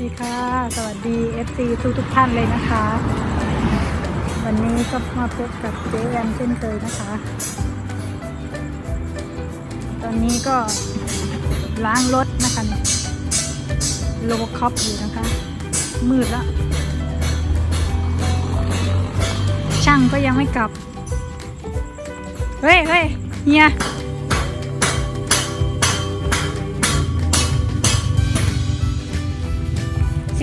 ดีค่ะ สวัสดี FC ทุกทุกท่านเลยนะคะ วันนี้ก็มาพบกับเจ๊แอมเช่นเคยนะคะ ตอนนี้ก็ล้างรถนะคะโลคอปอยู่นะคะ มืดแล้ว ช่างก็ยังไม่กลับ เฮ้ยเฮ้ยเฮีย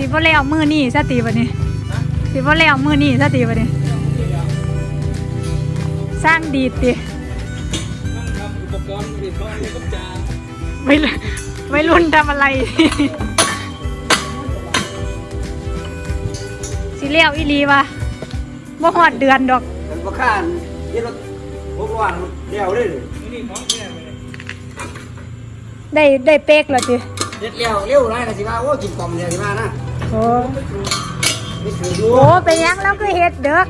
สิบ่แล้วมือนี่สติบัดนี้สิบ่แล้วมือนี่สติบัดนี้สร้างดีดติต้องทำอุปกรณ์ผลิตภัณฑ์ให้กับจาไม่รุ่นไม่รุ่นทำอะไร สิเลี้ยวอีหลีวะบ่ฮอดเดือนดอกเป็นประการยี่รถพวกว่าเลี้ยวเลยนี่ของแท้เลยได้ได้เป๊กแล้วติเด็ดเลี้ยวเลี้ยวไรนะสิว่าโอ้กินกล่อมเนี่ยสิว่านะ โอ้ไม่ถือดูโหเป็นยังแล้วก็เฮ็ดเด้อ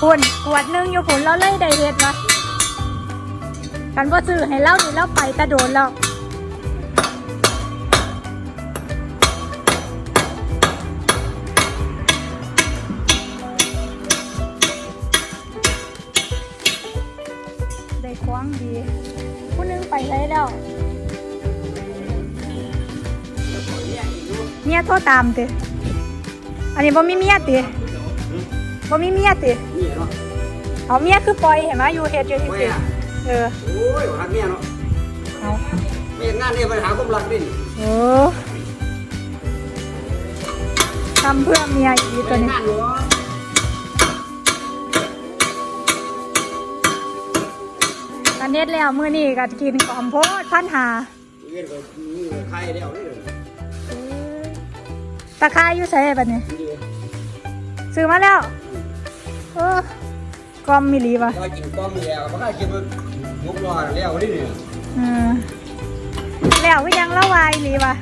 พุ่นขวดหนึงอยู่พุ่นเราเลยได้เฮ็ดวะกันบ่าซื้อให้เรานี่เราไปแตะโดนแล้วได้ควางดีผู้หนึงไปได้แล้ว เมียโทรตามติอันนี้บ่มีเมียติบ่มีเมียตินี่เนาะเอาเมียคือปล่อยเห็นไหมอยู่เฮ็ดอยู่ที่โอ้ยสิอะเออโอ้ยหักเมียเนาะเอาไม่งานเนี่ยปัญหาความรักดิโอ้ทำเพื่อเมียอีกตัวนี้งานเนาะกันเน็ดแล้วมื้อนี้ก็กินกอมโพดพันหาเงินก็มีใครเลี้ยวนี่เลย ตะไคร้อยู่ใส่บัดนี้นี่เลยซื้อมาแล้วเออกอมมีหลีวะก็กินกล่อมแล้วเพราะว่ากินมันยุกรอเลี้ยวนี่เนี่ยเออแล้วก็ยังละวายหลีวะ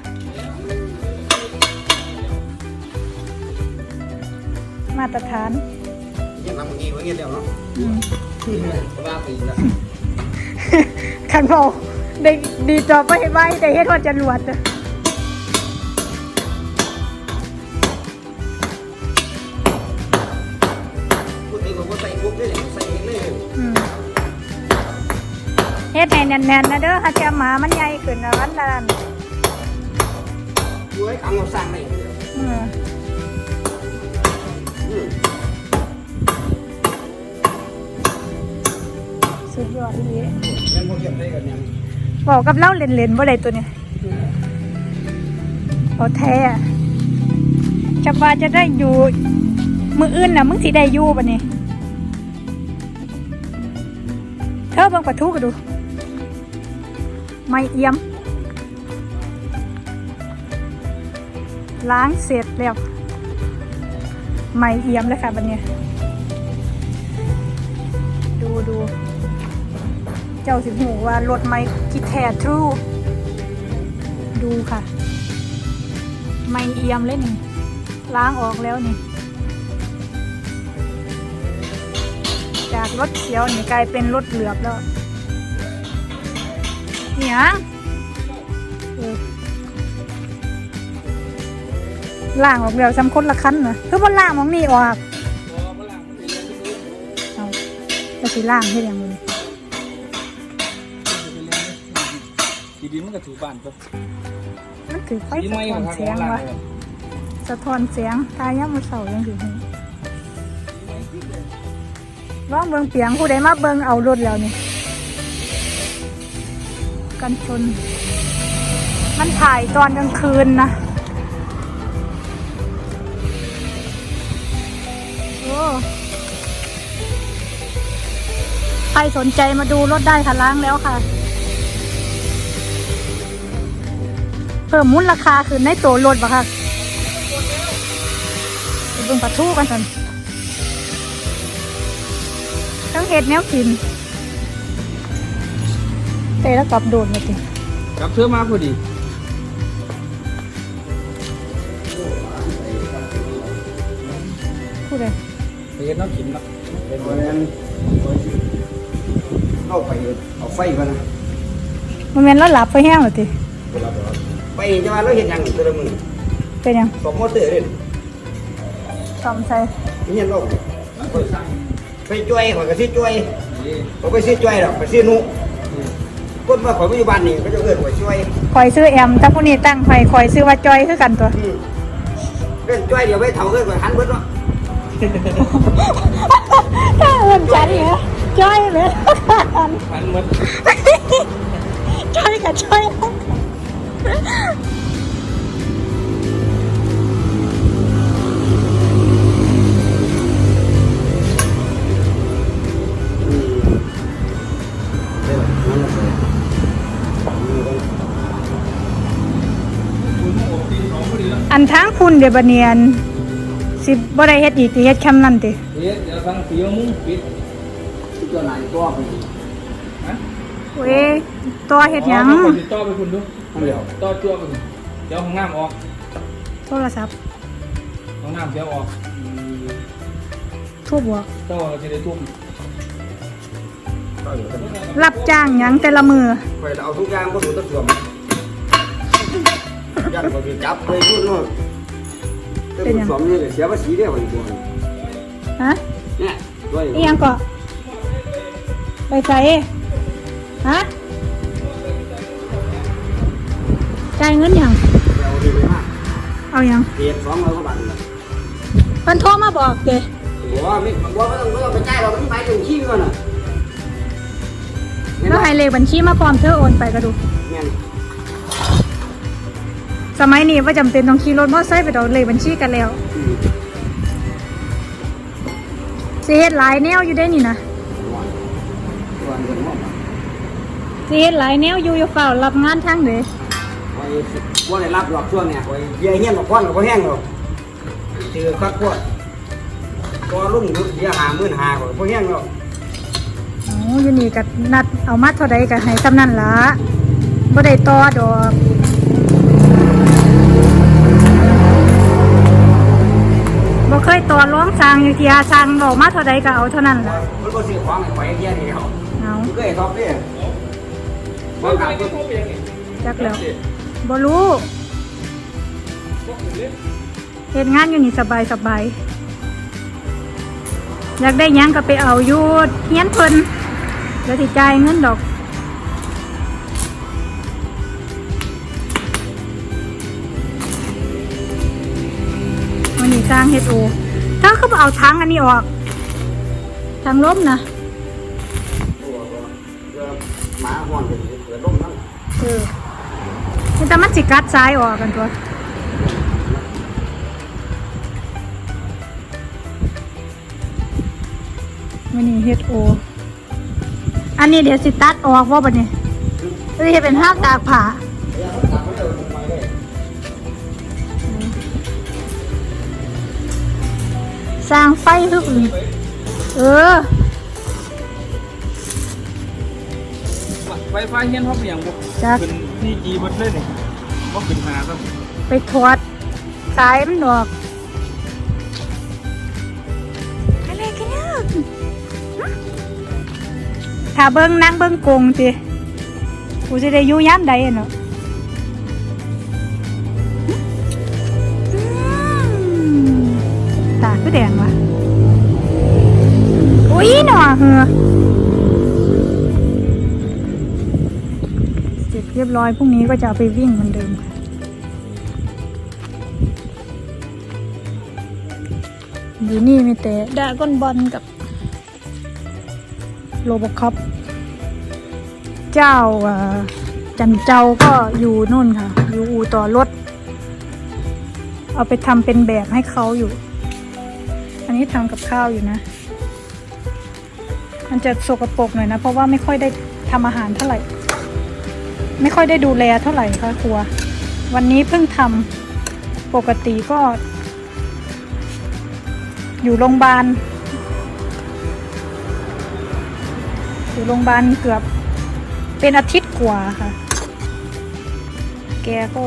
มาตรฐานกินทำอย่างนี้ไว้เงี้ยเดียวเนาะอืมเพราะว่าไปแล้วขันเบาได้ดีจอบไปไว้แต่เฮ็ดว่าจะรวดอะพู เฮ็ดให้แน่นๆนะเด้อถ้าจะหมามันใหญ่ขึ้นนะวันนั้นอยู่ให้ขังเราสร้างได้อืมอืมสุดยอดอีหลีเล่นพวกเก็บได้กันยังบอกกับเล่าเล่นๆบ่ได้ตัวนี้เอาแท้อะจะว่าจะได้อยู่ มืออื่นน่ะมึงสิได้อยู่บัดนี้เธอเบิ่งปะทุก็ดู ไม่เอี่ยม ล้างเสร็จแล้ว ไม่เอี่ยมแล้วค่ะบัดเนี้ยดูดูเจ้าสิหูว่ารถไม่คิดแท้ทรูดูค่ะ ไม่เอี่ยมเลยนี่ ล้างออกแล้วนี่จากรถเขียวนี่กลายเป็นรถเหลือบแล้ว เนี่ยเออล่างออกแล้วสำคนละคันนะคือมันล่างมองนี่ออกพอมาล้างมันเป็นเรื่องที่เอาจะสิล่างให้ยังไงดีดีมันก็ถูบ้านก็มันถือไฟดีสะไม่ท้ขออนงทางเสียงล้างวะสะท้อนเสียงตายามมือเสายังอยู่นี่ร้องเบิงเปียงผู้ใดมาเบิงเอารถแล้วนี่ กันชน มันถ่ายตอนกลางคืนนะ โอ้ใครสนใจมาดูรถได้ค่ะล้างแล้วค่ะ เพิ่มมูลราคาขึ้นในตัวรถบ่ค่ะไปเบิ่งปลาทูกันสันต้องเห็ดแนวกิน เตะแล้วกลับโดดมาจริกลับเธอมาพอดีพูดเลยไปเห็นน้องกินเนาะเป็นวันนั้นเข้าไปเอาไฟกันนะมันเป็นแล้วหลับไฟแห้งเหรอติไปจะมาแล้วเห็นยังตัวละมือเป็นยังสมมติเตอร์เด่นซ่อมใส่นี่ยังลงไปช่วยข่อยก็สิช่วยข่อยไปสิช่วยหรอกไปสิหนุ คนมาข่อยปัจจุบันนี่ก็จะเอิ้นข่อยช่วยคอยซื้อแอมถ้าผู้นี้ตั้งคอยคอยซื้อว่าจอยคือกันตัวอืมเอิ้นช่วยเดี๋ยวไปเฒ่าเอิ้นข่อยหันเบิดเนาะถ้าเอินจันเหรอจอยเลยพันหมดจอยกับจอย องพอดีแล้วอันทั้งคุณเดบเนียน สิบ่ได้เฮ็ดอีกติเฮ็ดคำนั้นติเดี๋ยวเดี๋ยวฟังเสียงมุ้งปิดที่ตัวไหนตัวไปดิฮะเว้ยตัวเฮ็ดหยังอ๋อคนติดต่อไปคุณดูนั่นเดียวต่อจั่วไปคุณเดี๋ยวห้องน้ำออกโทรศัพท์ห้องน้ำเดี๋ยวออกทั่วบวกต่อเราจะได้ทุ่มก็อยู่กันรับจ้างหยังแต่ละมือข่อยเอาทุกอย่างบ่ถูกตะสวม ยันก็สิจับเลยยุ่นเนาะเป็นสวมนี่ก็เสียภาษีเด้อข่อยบ่ฮะเนี่ยด้วยอีหยังก็ไปใส่ฮะจ่ายเงินหยังเอาดีไปมากเอาหยังเพียสองร้อยกว่าบาทเลยเพิ่นโทรมาบอกเด้บอกว่าไม่บอกว่าไม่ต้องไม่ต้องไปจ่ายเราไม่ไปถึงขี้ก่อนน่ะแล้วให้เลขบัญชีมาพร้อมเธอโอนไปก็ดูเนี่ย สมัยนี้ว่าจำเป็นต้องขี่รถมอเตอร์ไซค์ไปเอาเลขบัญชีกันแล้วสิเฮ็ดหลายแนวอยู่ได้นี่นะตัวเงินว่าสิเฮ็ดหลายแนวอยู่อยู่เฝ้ารับงานทางเด้ไว้ว่าได้รับหลอกช่วงเนี่ยไว้เยี่ยเงี้ยบอกควันกับแห้งหรอกเจอคักพวดก็รุ่งยุดเยี่ยหามื่นหากับพวกแห้งหรอกโอ้อยู่นี่ก็นัดเอามาเท่าใดก็ให้ซำนั้นล่ะบ่ได้ต่อดอก เคยต่อร้องสร้างอยู่ที่อาสร้างบอกมาเท่าใดก็เอาเท่านั้นล่ะมันก็ซื้อของไว้เยี่ยนี่เขาเอาก็ไอ้ท็อปเนี่ยไม่ว่าไปการก็ทุ่มเองนี่จักแล้วบ่รู้พวกผมเล่นเฮ็ดงานอยู่นี่สบายสบายอยากได้หยังก็ไปเอาอยู่เฮียนเพิ่นแล้วสิจ่ายเงินดอก สร้างเฮดโอถ้าเขาเอาทางอันนี้ออกทางล้มนะหมาห่อนกันเกิดร่มนั่นเออแต่มันสิกัดซ้ายออกกันตัววันนี้เฮดโอ อันนี้เดี๋ยวสิตัดออกว่าบัดนี้เอ้ยเฮ็ดเป็นห้ามตากผ้า สร้างไฟฮึกอื่นเออ ไฟฟ้าเฮียนห้องอย่างบุกจักเป็นที่จีบัดเลยนี่บ่เป็นหาครับไปถอดสายมันออกอะไรกันเนี่ยถ้าเบิ้งนั่งเบิ้งกงสิกูจะได้อยู่ย้ำใดอะเนาะ ตาคือแดงวะอุ้ยหนอเหอะเสร็จเรียบร้อยพรุ่งนี้ก็จะเอาไปวิ่งเหมือนเดิมค่ะอยู่นี่มีแต่ดราก้อนบอลกับโรบอคอปเจ้าอ่าจันเจ้าก็อยู่นู่นค่ะ อยู่อู่ต่อรถ เอาไปทำเป็นแบบให้เขาอยู่ อันนี้ทำกับข้าวอยู่นะ มันจะสกปรกหน่อยนะ เพราะว่าไม่ค่อยได้ทำอาหารเท่าไหร่ ไม่ค่อยได้ดูแลเท่าไหร่ค่ะครัว วันนี้เพิ่งทำปกติก็ อยู่โรงพยาบาลอยู่โรงพยาบาลเกือบเป็นอาทิตย์กว่าค่ะ แกก็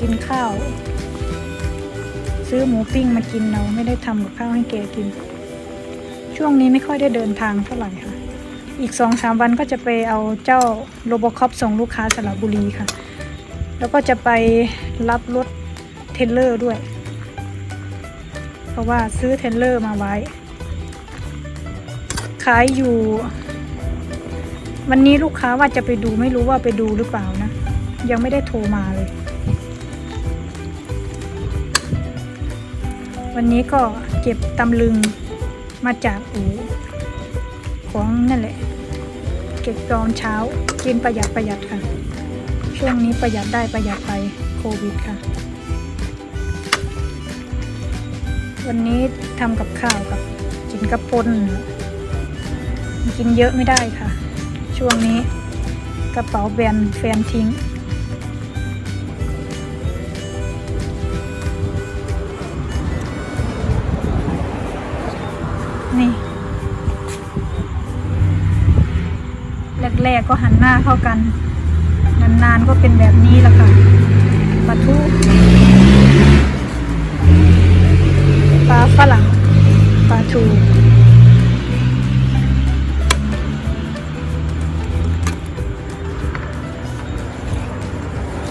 กินข้าว ซื้อหมูปิ้งมากินเราไม่ได้ทำกับข้าวให้แกกิน ช่วงนี้ไม่ค่อยได้เดินทางเท่าไหร่ค่ะ อีกสองสามวันก็จะไปเอาเจ้าโรบอคอปส่งลูกค้าสระบุรีค่ะ แล้วก็จะไปรับรถเทรลเลอร์ด้วย เพราะว่าซื้อเทรลเลอร์มาไว้ ขายอยู่ วันนี้ลูกค้าว่าจะไปดูไม่รู้ว่าไปดูหรือเปล่านะ ยังไม่ได้โทรมาเลย วันนี้ก็เก็บตำลึงมาจากอูของนั่นแหละ เก็บตอนเช้ากินประหยัดประหยัดค่ะ ช่วงนี้ประหยัดได้ประหยัดไปโควิดค่ะ วันนี้ทำกับข้าวกับกินกระปนกินเยอะไม่ได้ค่ะ ช่วงนี้กระเป๋าแบนแฟนทิ้ง แรกๆก็หันหน้าเข้ากัน นานๆก็เป็นแบบนี้แหละค่ะปลาทูปลาฝรั่งปลาทู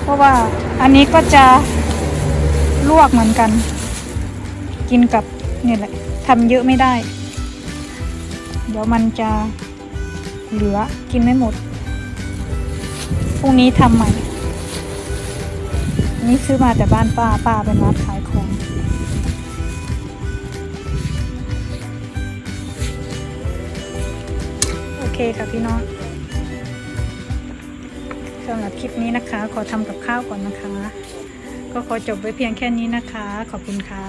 เพราะว่าอันนี้ก็จะลวกเหมือนกัน กินกับเนี่ยแหละทำเยอะไม่ได้ เดี๋ยวมันจะ เหลือกินไม่หมดพรุ่งนี้ทำใหม่ นี่ซื้อมาแต่บ้านป้าป้าเป็นร้านขายของโอเคค่ะพี่น้องสำหรับคลิปนี้นะคะ ขอทำกับข้าวก่อนนะคะ ก็ขอจบไว้เพียงแค่นี้นะคะ ขอบคุณค่ะ